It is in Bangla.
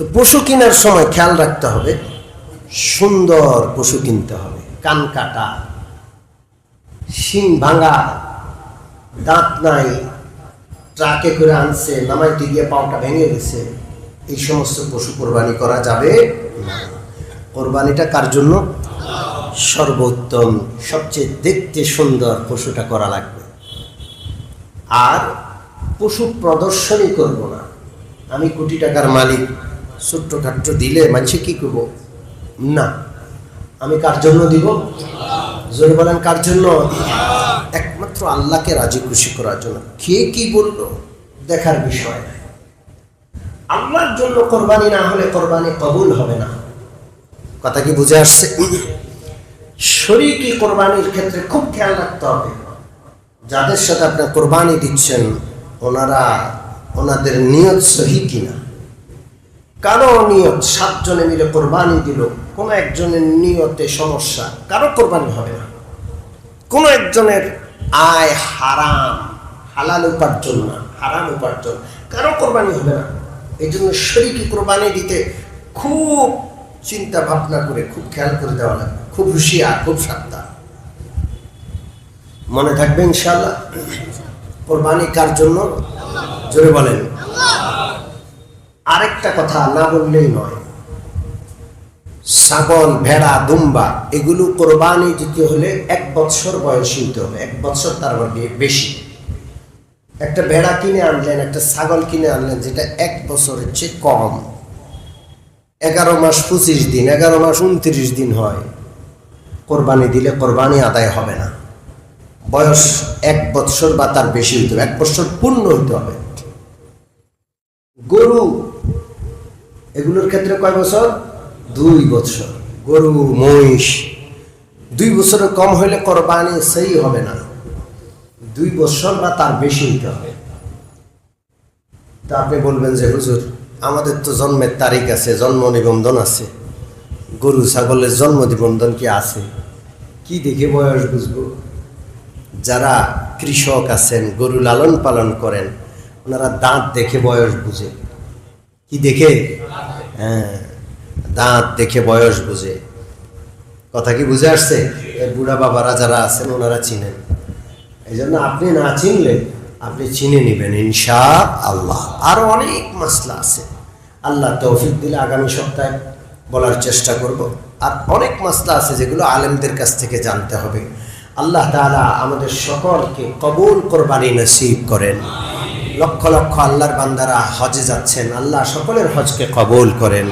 তো পশু কেনার সময় খেয়াল রাখতে হবে, সুন্দর পশু কিনতে হবে। কান কাটা, শিং ভাঙা, দাঁত নাই, ট্রাকে করে আনছে, নামাইতে গিয়ে পাওটা ভেঙে গেছে, এই সমস্ত পশু কোরবানি করা যাবে না। কোরবানিটা কার জন্য? সর্বোত্তম, সবচেয়ে দেখতে সুন্দর পশুটা করা লাগবে। আর পশু প্রদর্শনই করব না। আমি কোটি টাকার মালিক ছোট্টখাট্ট দিলে মানুষে কি করব? না। আমি কার জন্য দিব? জোরে বলেন, কার জন্য? একমাত্র আল্লাহকে রাজি খুশি করার জন্য। কে কি বলল? দেখার বিষয়। আল্লাহর জন্য কোরবানি না হলে কোরবানি কবুল হবে না। কথা কি বুঝে আসছে? শরীকি কোরবানির ক্ষেত্রে খুব খেয়াল রাখতে হবে। যাদের সাথে আপনি কোরবানি দিচ্ছেন, ওনারা ওনাদের নিয়ত সহি কিনা? কারও নিয়ত সাতজনে মিলে কোরবানি দিল, কোনো একজনের নিয়তে সমস্যা, কারও কোরবানি হবে না। কোনো একজনের আয় হারাম, হালাল উপার্জন না, হারাম উপার্জন, কারও কোরবানি হবে না। এই জন্য শরীকি কোরবানি দিতে খুব চিন্তা ভাবনা করে, খুব খেয়াল করে দেওয়া লাগবে খুব হুঁশিয়ার, খুব সাবধান। মনে থাকবে ইনশাল্লাহ কোরবানি কার জন্য? জোরে বলেন। আরেকটা কথা না বললেই নয়। ছাগল, ভেড়া, দুম্বা, এগুলো কোরবানি দিতে হলে এক বৎসর বয়স হতে হবে। এক বৎসর তার বেশি। একটা ভেড়া কিনে আনলেন, একটা ছাগল কিনে আনলেন, যেটা এক বছরের চেয়ে কম। এগারো মাস পঁচিশ দিন, এগারো মাস উনত্রিশ দিন হয়। কোরবানি দিলে কোরবানি আদায় হবে না। বয়স এক বৎসর বা তার বেশি হইতে হবে, এক বৎসর পূর্ণ হইতে হবে। গরু এগুলোর ক্ষেত্রে কয় বছর? দুই বছর। গরু, মহিষ। দুই বছরের কম হইলে কোরবানি সেই হবে না। দুই বছর বা তার বেশি হইতে হবে। তা আপনি বলবেন যে, হুজুর, আমাদের তো জন্মের তারিখ আছে, জন্ম নিবন্ধন আছে। গরু, ছাগলের জন্ম নিবন্ধন কি আছে? কি দেখে বয়স বুঝব? যারা কৃষক আছেন, গরু লালন পালন করেন, ওনারা দাঁত দেখে বয়স বুঝে। কি দেখে? হ্যাঁ দাঁত দেখে বয়স বুঝে। কথা কি বুঝে আসছে? বুড়া বাবারা যারা আছেন, ওনারা চিনেন। এই জন্য আপনি না চিনলে আপনি চিনে নেবেন ইনশা আল্লাহ আরও অনেক মাসলা আছে। আল্লাহ তৌফিক দিলে আগামী সপ্তাহে বলার চেষ্টা করব। আর অনেক মাসলা আছে যেগুলো আলেমদের কাছ থেকে জানতে হবে। আল্লাহ তাআলা আমাদের সকলকে কবুল, কোরবানি নসিব করেন। লক্ষ লক্ষ আল্লাহর বান্দারা হজে যাচ্ছেন। আল্লাহ সকলের হজকে কবল করেন।